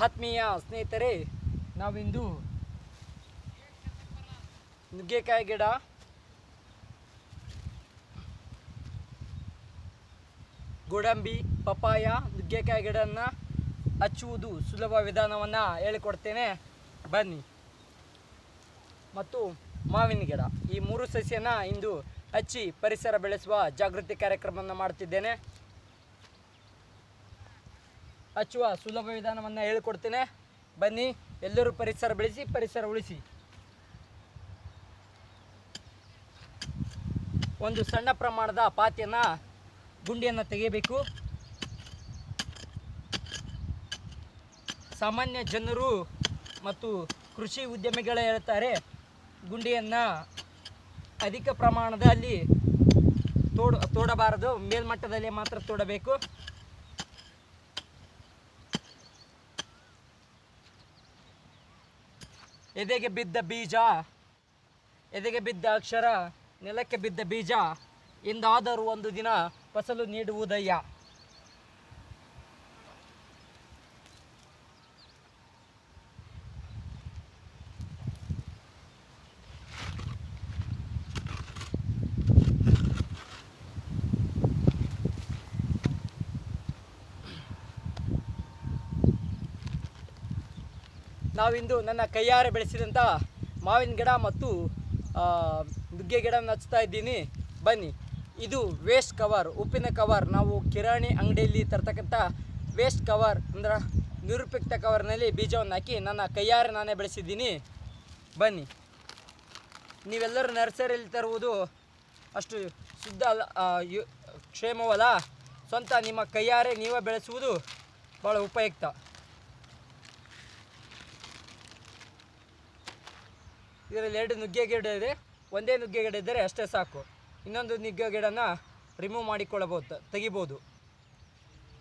ಆತ್ಮೀಯ ಸ್ನೇಹಿತರೆ, ನಾವಿಂದು ನುಗ್ಗೆಕಾಯಿ ಗಿಡ ಗೋಡಂಬಿ, ಪಪ್ಪಾಯ ನುಗ್ಗೆಕಾಯಿ ಗಿಡನ ಹಚ್ಚುವುದು ಸುಲಭ ವಿಧಾನವನ್ನು ಹೇಳಿಕೊಡ್ತೇನೆ. ಬನ್ನಿ. ಮತ್ತು ಮಾವಿನ ಗಿಡ. ಈ ಮೂರು ಸಸ್ಯನ ಇಂದು ಹಚ್ಚಿ ಪರಿಸರ ಬೆಳೆಸುವ ಜಾಗೃತಿ ಕಾರ್ಯಕ್ರಮವನ್ನು ಮಾಡ್ತಿದ್ದೇನೆ. ಹಚ್ಚುವ ಸುಲಭ ವಿಧಾನವನ್ನು ಹೇಳಿಕೊಡ್ತೇನೆ. ಬನ್ನಿ, ಎಲ್ಲರೂ ಪರಿಸರ ಬೆಳೆಸಿ, ಪರಿಸರ ಉಳಿಸಿ. ಒಂದು ಸಣ್ಣ ಪ್ರಮಾಣದ ಪಾತಿಯನ್ನು ಗುಂಡಿಯನ್ನು ತೆಗೆಯಬೇಕು. ಸಾಮಾನ್ಯ ಜನರು ಮತ್ತು ಕೃಷಿ ಉದ್ಯಮಿಗಳು ಹೇಳ್ತಾರೆ, ಗುಂಡಿಯನ್ನು ಅಧಿಕ ಪ್ರಮಾಣದಲ್ಲಿ ತೋಡ, ತೋಡಬಾರದು, ಮೇಲ್ಮಟ್ಟದಲ್ಲಿ ಮಾತ್ರ ತೋಡಬೇಕು. ಎದೆಗೆ ಬಿದ್ದ ಬೀಜ ಎದೆಗೆ ಬಿದ್ದ ಅಕ್ಷರ ನೆಲಕ್ಕೆ ಬಿದ್ದ ಬೀಜ ಎಂದಾದರೂ ಒಂದು ದಿನ ಫಸಲು ನೀಡುವುದಯ್ಯ. ನಾವಿಂದು ನನ್ನ ಕೈಯಾರೆ ಬೆಳೆಸಿದಂಥ ಮಾವಿನ ಗಿಡ ಮತ್ತು ನುಗ್ಗೆ ಗಿಡ ಹಚ್ತಾ ಇದ್ದೀನಿ. ಬನ್ನಿ. ಇದು ವೇಸ್ಟ್ ಕವರ್ ಉಪ್ಪಿನ ಕವರ್ ನಾವು ಕಿರಾಣಿ ಅಂಗಡಿಯಲ್ಲಿ ತರ್ತಕ್ಕಂಥ ವೇಸ್ಟ್ ಕವರ್ ಅಂದ್ರೆ ನಿರುಪಯುಕ್ತ ಕವರ್ನಲ್ಲಿ ಬೀಜವನ್ನು ಹಾಕಿ ನನ್ನ ಕೈಯಾರೆ ನಾನೇ ಬೆಳೆಸಿದ್ದೀನಿ. ಬನ್ನಿ. ನೀವೆಲ್ಲರೂ ನರ್ಸರಿಯಲ್ಲಿ ತರುವುದು ಅಷ್ಟು ಶುದ್ಧ ಅಲ್ಲ ಕ್ಷೇಮವಲ್ಲ. ಸ್ವಂತ ನಿಮ್ಮ ಕೈಯಾರೆ ನೀವೇ ಬೆಳೆಸುವುದು ಭಾಳ ಉಪಯುಕ್ತ. ಇದರಲ್ಲಿ ಎರಡು ನುಗ್ಗೆ ಗಿಡ ಇದೆ. ಒಂದೇ ನುಗ್ಗೆ ಗಿಡ ಇದ್ದರೆ ಅಷ್ಟೇ ಸಾಕು. ಇನ್ನೊಂದು ನುಗ್ಗೆ ಗಿಡನ ರಿಮೂವ್ ಮಾಡಿಕೊಳ್ಳಬಹುದು ತೆಗಿಬೋದು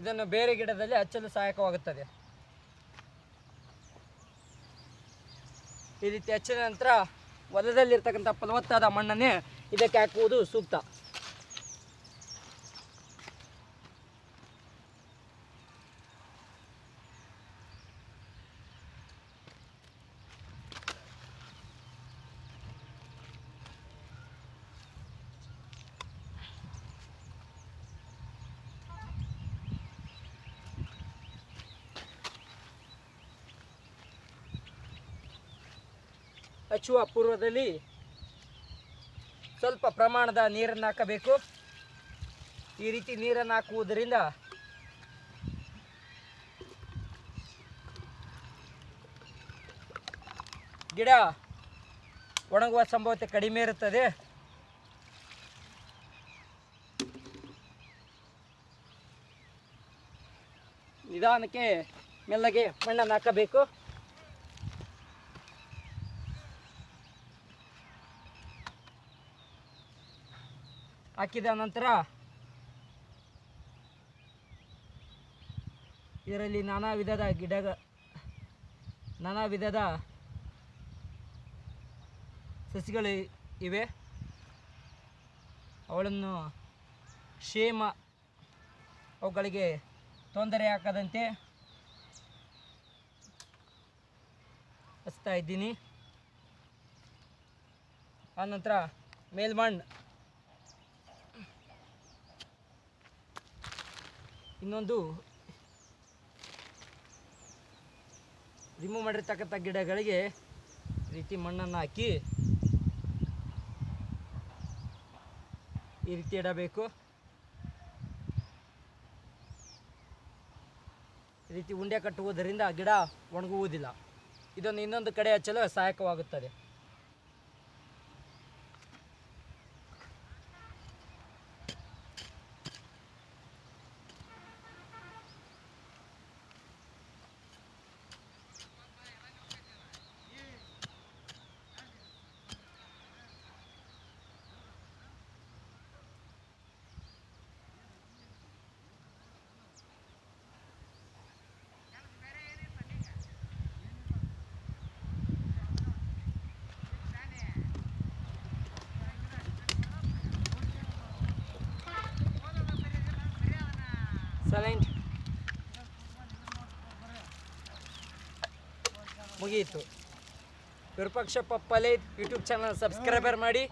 ಇದನ್ನು ಬೇರೆ ಗಿಡದಲ್ಲಿ ಹಚ್ಚಲು ಸಹಾಯಕವಾಗುತ್ತದೆ. ಈ ರೀತಿ ಹಚ್ಚಿದ ನಂತರ ಹೊಲದಲ್ಲಿರ್ತಕ್ಕಂಥ ಫಲವತ್ತಾದ ಮಣ್ಣನ್ನೇ ಇದಕ್ಕೆ ಹಾಕುವುದು ಸೂಕ್ತ. ಹಚ್ಚುವ ಪೂರ್ವದಲ್ಲಿ ಸ್ವಲ್ಪ ಪ್ರಮಾಣದ ನೀರನ್ನು ಹಾಕಬೇಕು. ಈ ರೀತಿ ನೀರನ್ನು ಹಾಕುವುದರಿಂದ ಗಿಡ ಒಣಗುವ ಸಂಭವತೆ ಕಡಿಮೆ ಇರುತ್ತದೆ. ನಿಧಾನಕ್ಕೆ ಮೆಲ್ಲಗೆ ಮಣ್ಣನ್ನು ಹಾಕಬೇಕು. ಹಾಕಿದ ನಂತರ ಇದರಲ್ಲಿ ನಾನಾ ವಿಧದ ಗಿಡ ನಾನಾ ವಿಧದ ಸಸಿಗಳು ಇವೆ. ಅವಳನ್ನು ಕ್ಷೇಮ ಅವುಗಳಿಗೆ ತೊಂದರೆ ಹಾಕದಂತೆ ಹಚ್ತಾ ಇದ್ದೀನಿ. ಆನಂತರ ಮೇಲ್ಮಣ್ಣು ಇನ್ನೊಂದು ರಿಮೂವ್ ಮಾಡಿರ್ತಕ್ಕಂಥ ಗಿಡಗಳಿಗೆ ರೀತಿ ಮಣ್ಣನ್ನು ಹಾಕಿ ಈ ರೀತಿ ಇಡಬೇಕು. ಈ ರೀತಿ ಉಂಡೆ ಕಟ್ಟುವುದರಿಂದ ಗಿಡ ಒಣಗುವುದಿಲ್ಲ. ಇದನ್ನು ಇನ್ನೊಂದು ಕಡೆ ಹಚ್ಚಲು ಸಹಾಯಕವಾಗುತ್ತದೆ. ಸೈಲೆಂಟ್ ಮುಗಿಯಿತು Virupaksha Pappale YouTube channel subscriber ಮಾಡಿ.